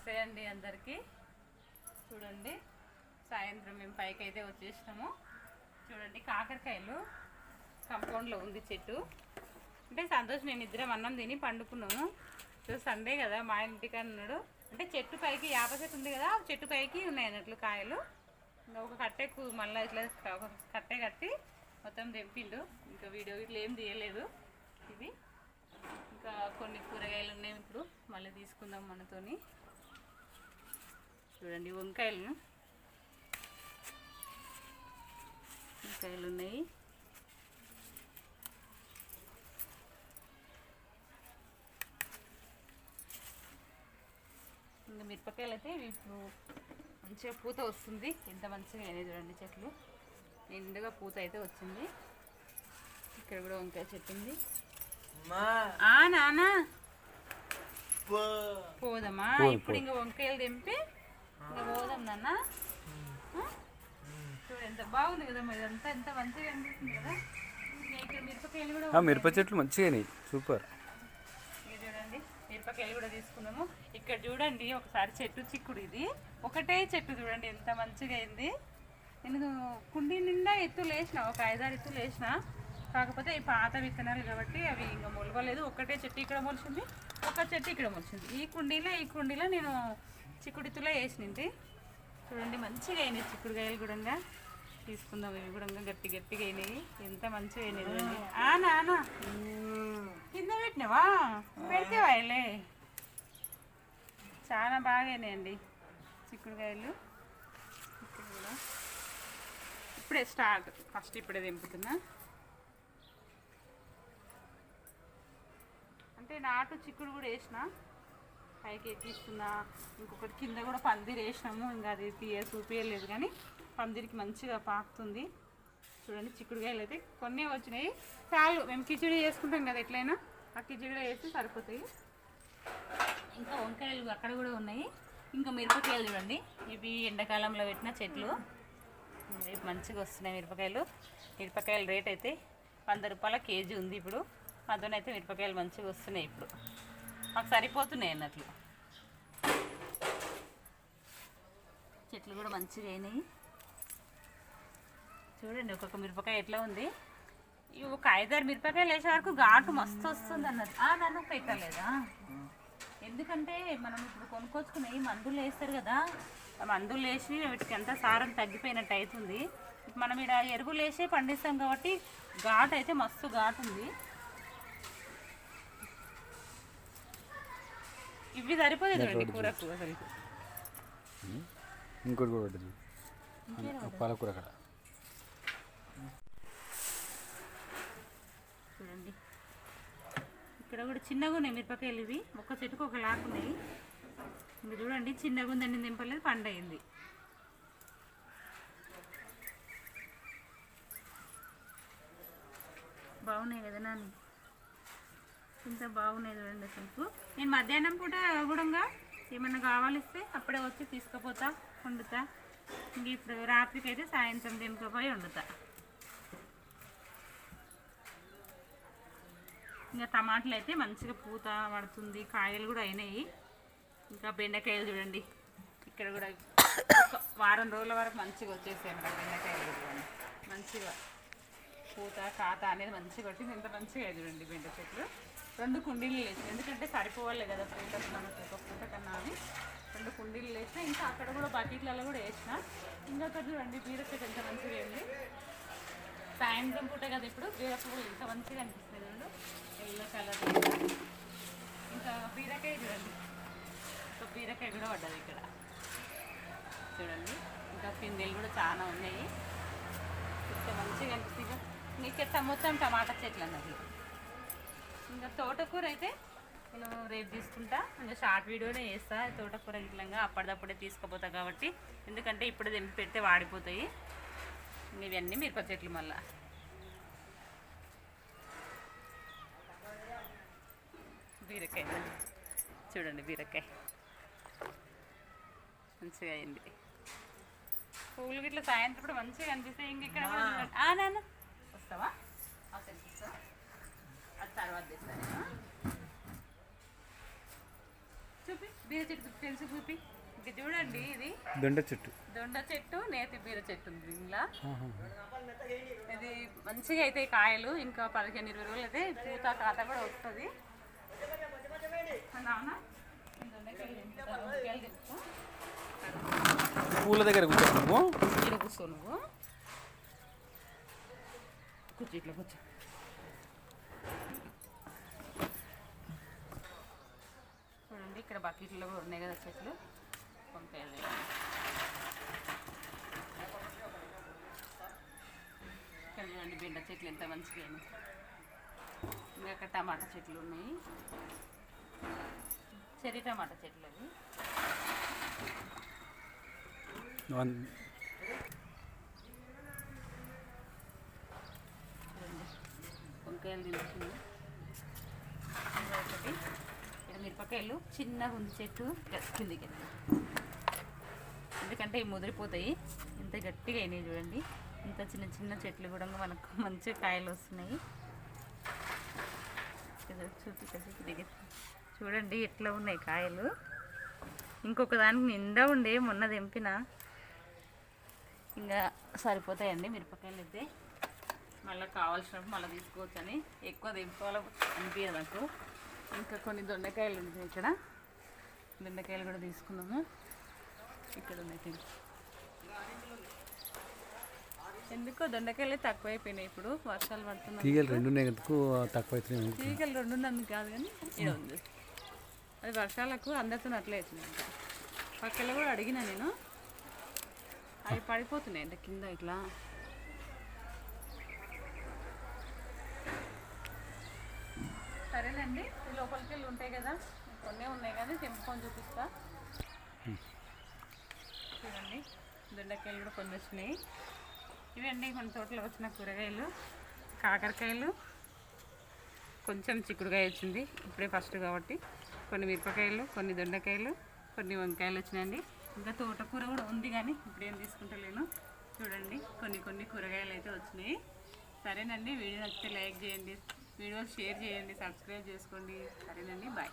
నమస్తే అండి అందరికీ. చూడండి సాయంత్రం మేము పైకి అయితే వచ్చేసినాము. చూడండి కాకరకాయలు కంపౌండ్లో ఉంది చెట్టు. అంటే సంతోష్ నేను ఇద్దరం అన్నం తిని పండుకున్నాము. సండే కదా మా ఇంటికి ఉన్నాడు అంటే చెట్టు పైకి యాప చెట్టు ఉంది కదా చెట్టు పైకి ఉన్నాయి అన్నట్లు కాయలు. ఇంకా ఒక కట్టెకు మళ్ళీ ఇట్లా ఒక కట్టె కట్టి మొత్తం తెంపిండు. ఇంకా వీడియో ఇట్లా ఏం తీయలేదు ఇది. ఇంకా కొన్ని కూరగాయలు ఉన్నాయి ఇప్పుడు మళ్ళీ తీసుకుందాం మనతోని. చూడండి వంకాయలు. వంకాయలు ఉన్నాయి. ఇంకా మిరపకాయలు అయితే ఇప్పుడు మంచిగా పూత వస్తుంది. ఎంత మంచిగా అయినాయి చూడండి చెట్లు. నిండుగా పూత అయితే వచ్చింది. ఇక్కడ కూడా వంకాయ చెట్టు ఉంది. మా ఆ నానా? పో. పోదమ్మా. ఇప్పుడు ఇంకా వంకాయలు తెంపి పోదాం నాన్న. ఎంత బాగుంది కదా మరి అంతా ఎంత మంచిగా అనిపిస్తుంది కదా. మిరపకాయలు కూడా మిరప చెట్లు మంచిగా సూపర్. చూడండి మిరపకాయలు కూడా తీసుకున్నాము. ఇక్కడ చూడండి ఒకసారి చెట్టు చిక్కుడు ఇది. ఒకటే చెట్టు చూడండి ఎంత మంచిగా అయింది. నేను కుండీ నిండా ఎత్తులు వేసిన ఒక ఐదారు ఎత్తులు వేసిన కాకపోతే ఈ పాత విత్తనాలు కాబట్టి అవి ఇంకా మొలవలేదు. ఒకటే చెట్టు ఇక్కడ మొలిచింది ఒక చెట్టు ఇక్కడ మొలిచింది. ఈ కుండీలో ఈ కుండీలో నేను చిక్కుడిత్తులో వేసినది. చూడండి మంచిగా అయినాయి చిక్కుడుకాయలు కూడా తీసుకుందాం ఇవి కూడా గట్టి గట్టిగా అయినాయి. ఎంత మంచిగా అయినాయి ఆనా ఆ కింద పెట్టినావా? పెడితే చాలా బాగా అయినాయండి చిక్కుడుకాయలు. ఇక్కడ కూడా ఇప్పుడే స్టార్ట్. ఫస్ట్ ఇప్పుడే దింపుతున్నా అంటే నాటు చిక్కుడు కూడా వేసిన. పైకి ఎక్కిస్తున్నా ఇంకొకటి కింద కూడా పందిరి వేసినాము. ఇంకా అది తీయ చూపించలేదు కానీ పందిరికి మంచిగా పాకుతుంది. చూడండి చిక్కుడుకాయలు అయితే కొన్ని వచ్చినాయి. చాలు మేము కిచిడి చేసుకుంటాం కదా ఎట్లయినా. ఆ కిచిడి వేసి సరిపోతాయి. ఇంకా వంకాయలు అక్కడ కూడా ఉన్నాయి. ఇంకా మిరపకాయలు చూడండి. ఇవి ఎండాకాలంలో పెట్టిన చెట్లు. రేపు మంచిగా వస్తున్నాయి మిరపకాయలు. మిరపకాయల రేట్ అయితే వంద రూపాయల కేజీ ఉంది ఇప్పుడు. అందులోనైతే మిరపకాయలు మంచిగా వస్తున్నాయి ఇప్పుడు. మాకు సరిపోతున్నాయి అన్నట్లు. చెట్లు కూడా మంచిగా అయినాయి. చూడండి ఒక్కొక్క మిరపకాయ ఎట్లా ఉంది. ఇవి ఒక ఐదారు మిరపకాయలు వేసే వరకు ఘాటు మస్తు వస్తుంది అన్నది నన్ను పెట్టలేదా ఎందుకంటే మనం ఇప్పుడు కొనుక్కొచ్చుకునే మందులు వేస్తారు కదా. ఆ మందులు వేసి వీటికి ఎంత సారం తగ్గిపోయినట్టు అవుతుంది. మనం ఇక్కడ ఎరువులు వేసి పండిస్తాం కాబట్టి ఘాటు అయితే మస్తు ఘాటు ఉంది. ఇవి సరిపోతుంది చూడండి కూరకు అసలు ఇంకోటి కూడా ఉంటుంది పాలకూర అక్కడ. చూడండి. ఇక్కడ కూడా చిన్నగా ఉన్నాయి మిరపకాయలు ఇవి. ఒక్క చెట్టుకు ఒక లాక్ ఉన్నాయి. ఇంకా చూడండి చిన్నగా ఉందండి దింపలేదు పండు అయింది. బాగున్నాయి కదా నాని? ఇంత బాగున్నాయి చూడండి అసలు నేను మధ్యాహ్నం పూట కూడా ఏమన్నా కావాలిస్తే అప్పుడే వచ్చి తీసుకుపోతా వండుతా. ఇంక ఇప్పుడు రాత్రికి అయితే సాయంత్రం దింపపోయి వండుతా. ఇంకా టమాటాలు అయితే మంచిగా పూత పడుతుంది కాయలు కూడా అయినాయి. ఇంకా బెండకాయలు చూడండి. ఇక్కడ కూడా వారం రోజుల వరకు మంచిగా వచ్చేసాయి అన్నమాట బెండకాయలు చూడండి. మంచిగా పూత కాత అనేది మంచిగా వచ్చింది ఎంత మంచిగా చూడండి బెండ చెట్లు. రెండు కుండీలు వేసి ఎందుకంటే సరిపోవాలి కదా పూట మనకు ఒక పూట కన్నా అని. రెండు కుండీలు వేసిన ఇంకా అక్కడ కూడా బకెట్లలో కూడా వేసిన. ఇంకా అక్కడ చూడండి బీర ఎంత మంచిగా ఉంది. సాయంత్రం పూట కదా ఇప్పుడు. బీర కూడా ఎంత మంచిగా అనిపిస్తుంది చూడు. ఎల్లో కలర్ ఇంకా బీరకాయ చూడండి. ఇంకా బీరకాయ కూడా పడ్డది ఇక్కడ. చూడండి. ఇంకా పిందెలు కూడా చాలా ఉన్నాయి. ఇంకా మంచిగా అనిపిస్తుంది. నీకు మొత్తం టమాటా చెట్లు అన్నది ఇంకా తోటకూర అయితే నేను రేపు తీసుకుంటా. ఇంకా షార్ట్ వీడియోనే వేస్తా తోటకూర ఇట్లంగా అప్పటిదప్పుడే తీసుకుపోతా కాబట్టి. ఎందుకంటే ఇప్పుడు తెంపి పెడితే వాడిపోతాయి. ఇవన్నీ మిరప చెట్లు మళ్ళా. బీరకాయ చూడండి బీరకాయ. మంచిగా అయింది. పువ్వులు గిట్ల సాయంత్రం కూడా మంచిగా అనిపిస్తాయి ఇంక ఇక్కడ కూడా చూడండి. ఆ నాన్న. వస్తావా అసలు వస్తావా అది తర్వాత తెస్తాను నేను. చూపి బీర చెట్టు తెలుసు చూపి. ఇంక చూడండి ఇది. దొండ చెట్టు. దొండ చెట్టు నేతి బీర చెట్టు ఉంది ఆహా. ఇది మంచిగా అయితే కాయలు ఇంకా పదిహేను ఇరవై రోజులు అయితే పూత కాత కూడా వస్తుంది. పూల దగ్గర కూర్చో నువ్వు. కూర్చో నువ్వు. కూర్చో ఇట్లా కూర్చో. చూడండి ఇక్కడ బకెట్లో కూడా ఉన్నాయి కదా చెట్లు. పంపేయాలి ఇక్కడ చూడండి బెండ చెట్లు ఎంత మంచిగా ఇంకా అక్కడ టమాటా చెట్లు ఉన్నాయి. చెర్రీ టమాటా చెట్లు అవి. వంకాయలు తింటుంది ఒకటి. మిరపకాయలు చిన్నగా ఉంది చెట్టు కిందికి ఎందుకంటే ఇవి ముదిరిపోతాయి. ఇంత గట్టిగా అయినాయి చూడండి. ఇంత చిన్న చిన్న చెట్లు కూడా మనకు మంచి కాయలు వస్తున్నాయి. దగ్గర చూడండి ఎట్లా ఉన్నాయి కాయలు. ఇంకొక దానికి నిండా ఉండే మొన్న తెంపిన. ఇంకా సరిపోతాయండి మిరపకాయలు అయితే. మళ్ళీ కావాల్సినప్పుడు మళ్ళీ తీసుకోవచ్చని ఎక్కువ తెంపుకోవాలి అనిపించదు నాకు. ఇంకా కొన్ని దొండకాయలు ఉన్నాయి ఇక్కడ. దొండకాయలు కూడా తీసుకున్నాము. ఇక్కడ ఉన్నాయి ఎందుకో దొండకాయలు తక్కువైపోయినాయి ఇప్పుడు. వర్షాలు పడుతున్నాయి. తీగలు రెండు నెగతుకు తక్కువ అవుతున్నాయి తీగలు రెండు ఉన్నందుకు కాదు కానీ ఇక్కడ ఉంది. అది వర్షాలకు అందరితో అట్లే అవుతుంది ఇంకా. పక్కన కూడా అడిగిన నేను. అవి పడిపోతున్నాయి అంటే కింద ఇట్లా సరేనండి ఈ ఉంటాయి కదా కొన్ని ఉన్నాయి కానీ తెంపుకొని చూపిస్తా. చూడండి దొండకాయలు కూడా కొన్ని వచ్చినాయి. ఇవండి మన తోటలో వచ్చిన కూరగాయలు కాకరకాయలు. కొంచెం చిక్కుడుకాయ వచ్చింది ఇప్పుడే ఫస్ట్ కాబట్టి. కొన్ని మిరపకాయలు కొన్ని దొండకాయలు కొన్ని వంకాయలు వచ్చినాయండి. ఇంకా తోటకూర కూడా ఉంది కానీ ఇప్పుడు ఏం తీసుకుంటలేను. చూడండి కొన్ని కొన్ని కూరగాయలు అయితే వచ్చినాయి. సరేనండి వీడియో నచ్చితే లైక్ చేయండి. వీడియో షేర్ చేయండి సబ్స్క్రైబ్ చేసుకోండి. సరేనండి బాయ్.